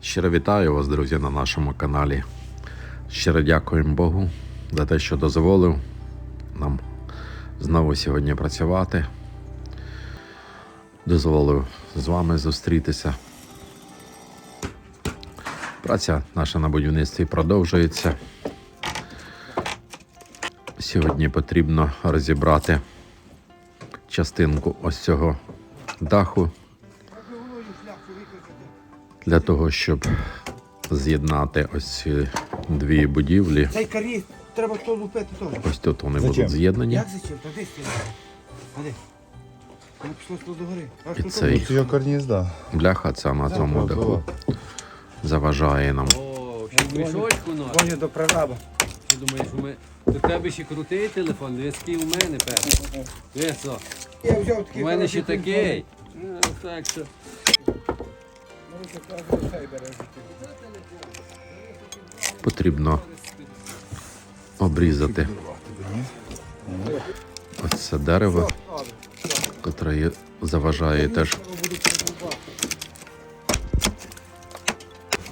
Щиро вітаю вас, друзі, на нашому каналі. Щиро дякуємо Богу за те, що дозволив нам знову сьогодні працювати. Дозволив з вами зустрітися. Праця наша на будівництві продовжується. Сьогодні потрібно розібрати частинку ось цього даху для того, щоб з'єднати ось ці дві будівлі. Цей кар'єр треба то лупити теж. Ось тут вони Зачем? будуть з'єднані. Як зачем? Та десь. Ходи. Воно пішло до гори. Аж І тут цей Тут ее карниз, бляха ця на цьому даху заважає нам. О, ще мішочку на. Воня до прораба. Ти думаєш, у мене... До тебе ще крутий телефон, дивись, у мене певно. Дивись, о, Я взяв такий. у мене ще такий. Ну, Так що. Потрібно обрізати ось це дерево, котре заважає теж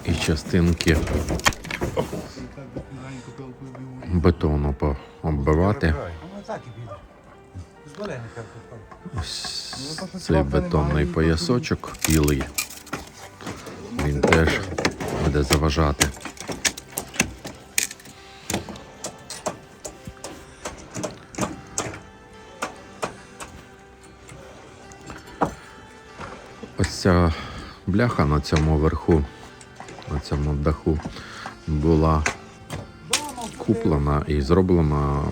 і частинки бетону пооббивати. Ось цей бетонний поясочок білий. Він теж буде заважати. Ось ця бляха на цьому верху, на цьому даху була куплена і зроблена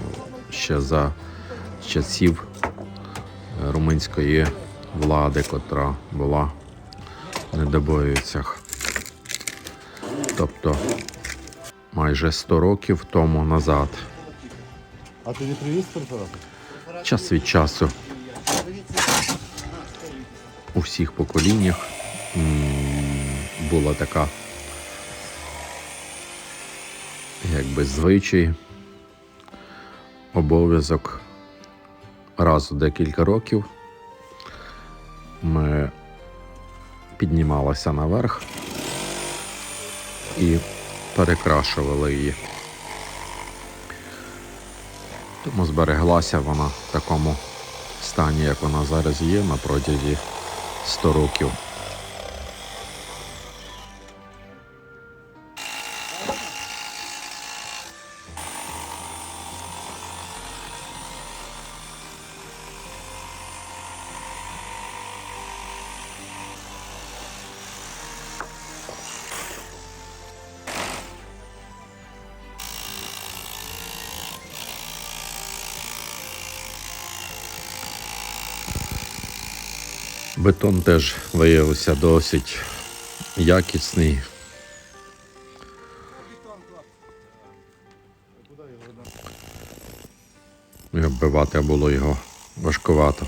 ще за часів румунської влади, котра була в недобоївцях. Тобто майже 100 років тому назад. А ты не привез препараты? Час від часу у всіх поколіннях була така якби звичай, обов'язок раз у декілька років ми піднімалися наверх і перекрашували її. Тому збереглася вона в такому стані, як вона зараз є, на протязі 100 років. Бетон теж виявився досить якісний. І оббивати було його важкувато.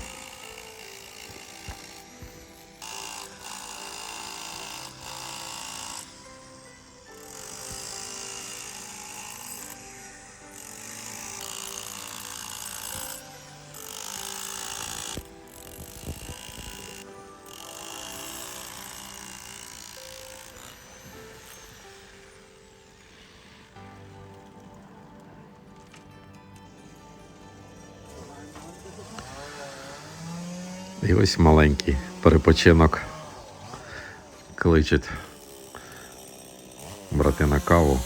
І ось маленький перепочинок кличуть брати на каву.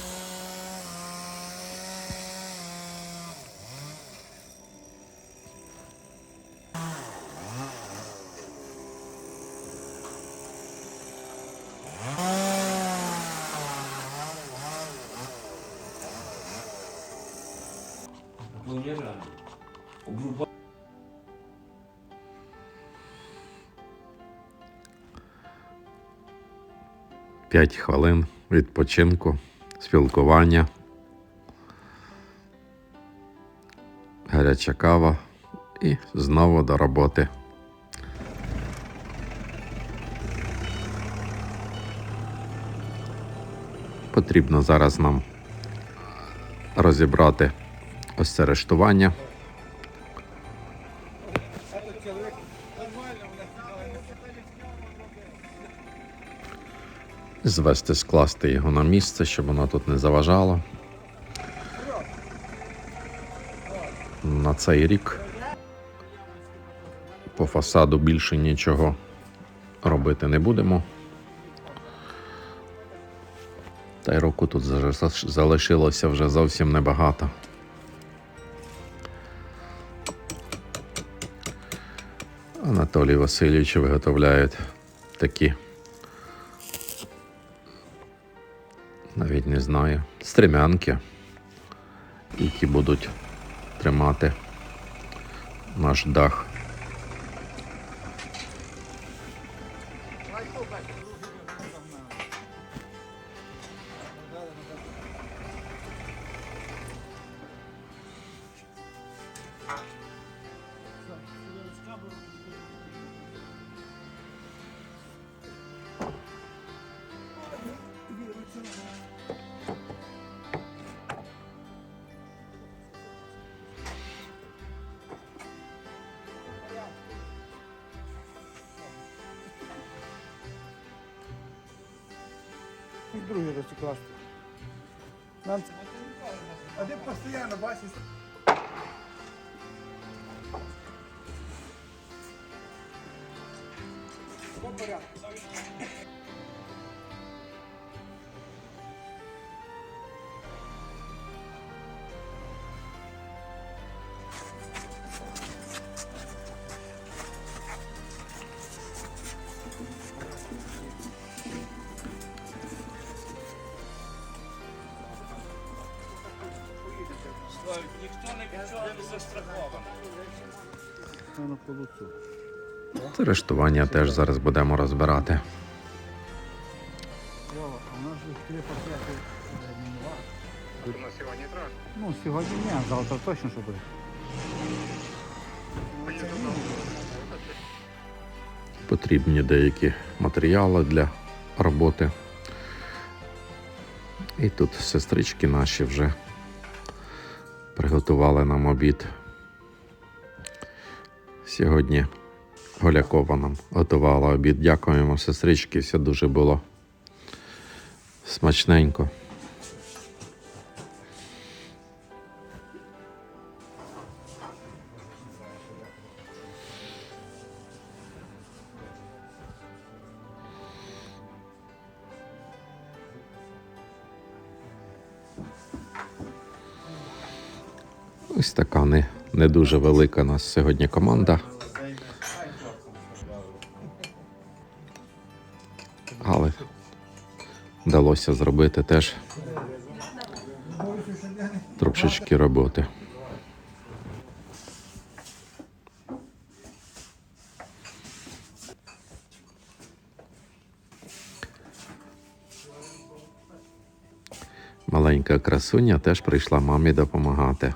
П'ять хвилин відпочинку, спілкування, гаряча кава і знову до роботи. Потрібно зараз нам розібрати ось це рештування. Звести, скласти його на місце, щоб воно тут не заважало. На цей рік по фасаду більше нічого робити не будемо. Та й року тут залишилося вже зовсім небагато. Анатолій Васильович виготовляє такі, навіть не знаю, стрімянки, які будуть тримати наш дах. І другий розкласти. Нам. А ти постійно бачиш. Воно по лицу. Це рештування теж зараз будемо розбирати. Ну, сьогодні трохи. Ну, сьогодні ні, а завтра точно що буде. Потрібні деякі матеріали для роботи. І тут сестрички наші вже приготували нам обід. Сьогодні Голякова нам готувала обід. Дякуємо, сестрички, все дуже було смачненько. Така не, не дуже велика нас сьогодні команда. Але вдалося зробити теж трошечки роботи. Маленька красуня теж прийшла мамі допомагати.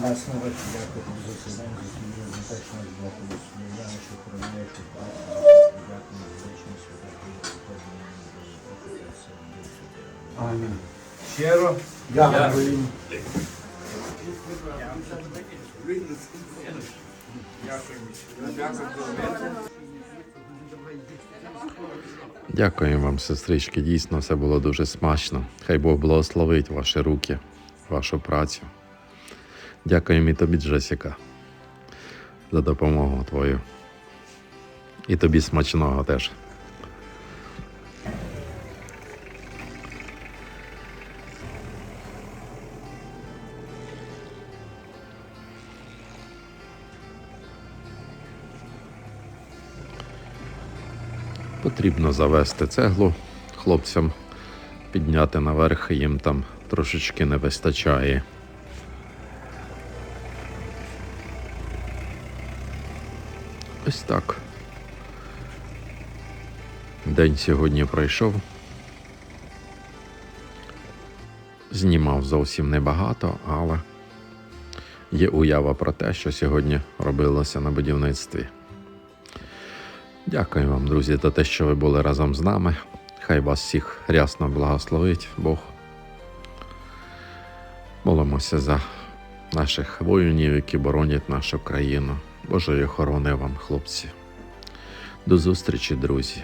На вечір дякую за засідання, за сім'ю, за те, що нас дякую сім'я, що короне, що дякую за вічну святу. Амінь. Щиро дякую. Дякую вам, сестрички. Дійсно, все було дуже смачно. Хай Бог благословить ваші руки, вашу працю. Дякую і тобі, Джесіка, за допомогу твою. І тобі смачного теж. Потрібно завести цеглу хлопцям, підняти наверх, їм там трошечки не вистачає. Ось так. День сьогодні пройшов. Знімав зовсім небагато, але є уява про те, що сьогодні робилося на будівництві. Дякую вам, друзі, за те, що ви були разом з нами. Хай вас всіх рясно благословить Бог. Молимося за наших воїнів, які боронять нашу країну. Божої хорони вам, хлопці. До зустрічі, друзі.